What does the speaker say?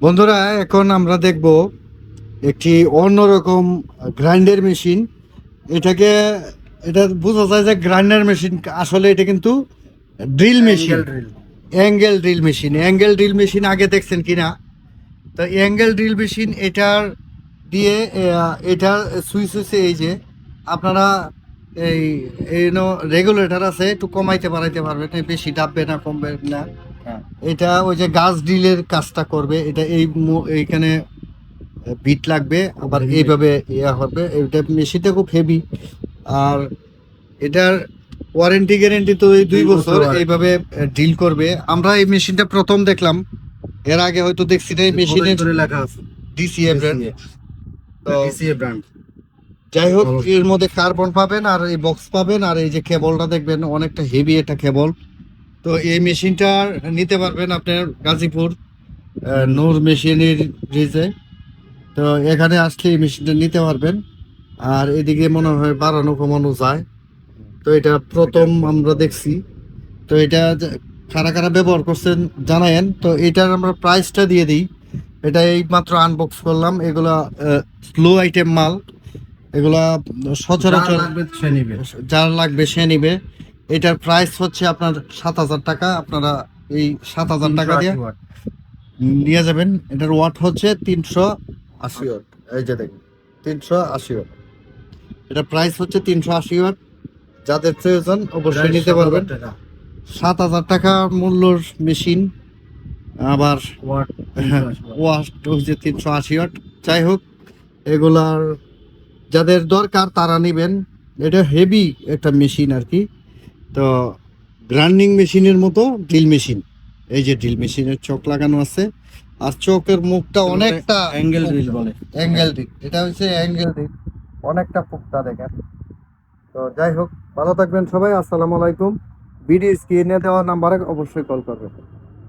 বন্ধুরা এখন আমরা দেখব একটি অন্যরকম গ্রাইন্ডার মেশিন। এটাকে এটা বোঝা যায় যে গ্রাইন্ডার মেশিন আসলে এটা কিন্তু drill machine. Angle drill machine. Angle drill machine আগে দেখছেন কি না তো অ্যাঙ্গেল ড্রিল মেশিন এটার দিয়ে এটার সুইচ হচ্ছে এই যে আপনারা এই রেগুলেটর আছে একটু কমাইতে বাড়াইতে পারবেন বেশি ডাববে না কমবে না। এটা ওই যে গাছ ডিলের কাজটা করবে এটা এই এইখানে বিট লাগবে আবার এইভাবে ইয়া হবে। এটা মেশিনটা খুব হেভি আর এটার ওয়ারেন্টি গ্যারেন্টি তো এই দুই বছর এইভাবে ডিল করবে। আমরা এই মেশিনটা প্রথম দেখলাম। এর আগে হয়তো দেখছি না এই মেশিনের করে লেখা আছে। ডিসিএ ব্র্যান্ড তো ডিসিএ ব্র্যান্ড যাই হোক এর মধ্যে কার্বন পাবেন আর এই বক্স পাবেন আর এই যে কেবলটা দেখবেন অনেকটা হেভি এটা কেবল তো এই মেশিনটা নিতে পারবেন আপনার গাজীপুর নূর মেশিনের রিজে তো এখানে আসলে এই মেশিনটা নিতে পারবেন। আর এদিকে মনে হয় বাড়ানো কমানো যায়। তো এটা প্রথম আমরা দেখছি। তো এটা কারা কারা ব্যবহার করছেন জানায়েন। তো এটার আমরা প্রাইসটা দিয়ে দিই। এটা এই মাত্র আনবক্স করলাম। এগুলা স্লো আইটেম মাল। এগুলা সচরাচর সে নিবে। যার লাগবে সে নিবে। এটার প্রাইস হচ্ছে আপনার সাত হাজার টাকা। আপনারা এই সাত হাজার টাকা দিয়ে নিয়ে যাবেন। এটার ওয়াট হচ্ছে তিনশো আশি ওয়াট এই যে দেখুন তিনশো আশি ওয়াট এটার প্রাইস হচ্ছে তিনশো আশি ওয়াট যাদের প্রয়োজন অবশ্যই নিতে পারবেন। সাত হাজার টাকা মূল্যর মেশিন আবার ওয়াট ওয়াট হচ্ছে তিনশো আশি ওয়াট যাই হোক এগুলার যাদের দরকার তারা নেবেন। এটা হেভি একটা মেশিন আর কি। তো গ্রাইন্ডিং মেশিনের মতো ড্রিল মেশিন। এই যে ড্রিল মেশিনের চোখ লাগানো আছে। আর চোখের মুখটা অনেকটা অ্যাঙ্গেল ড্রিল বলে। অ্যাঙ্গেল ড্রিল এটা হচ্ছে অ্যাঙ্গেল ড্রিল অনেকটা পুক্তা দেখেন। তো যাই হোক ভালো থাকবেন সবাই। আসসালামু আলাইকুম। ভিডিও স্ক্রিনে দেওয়ার নাম্বারে অবশ্যই কল করবেন।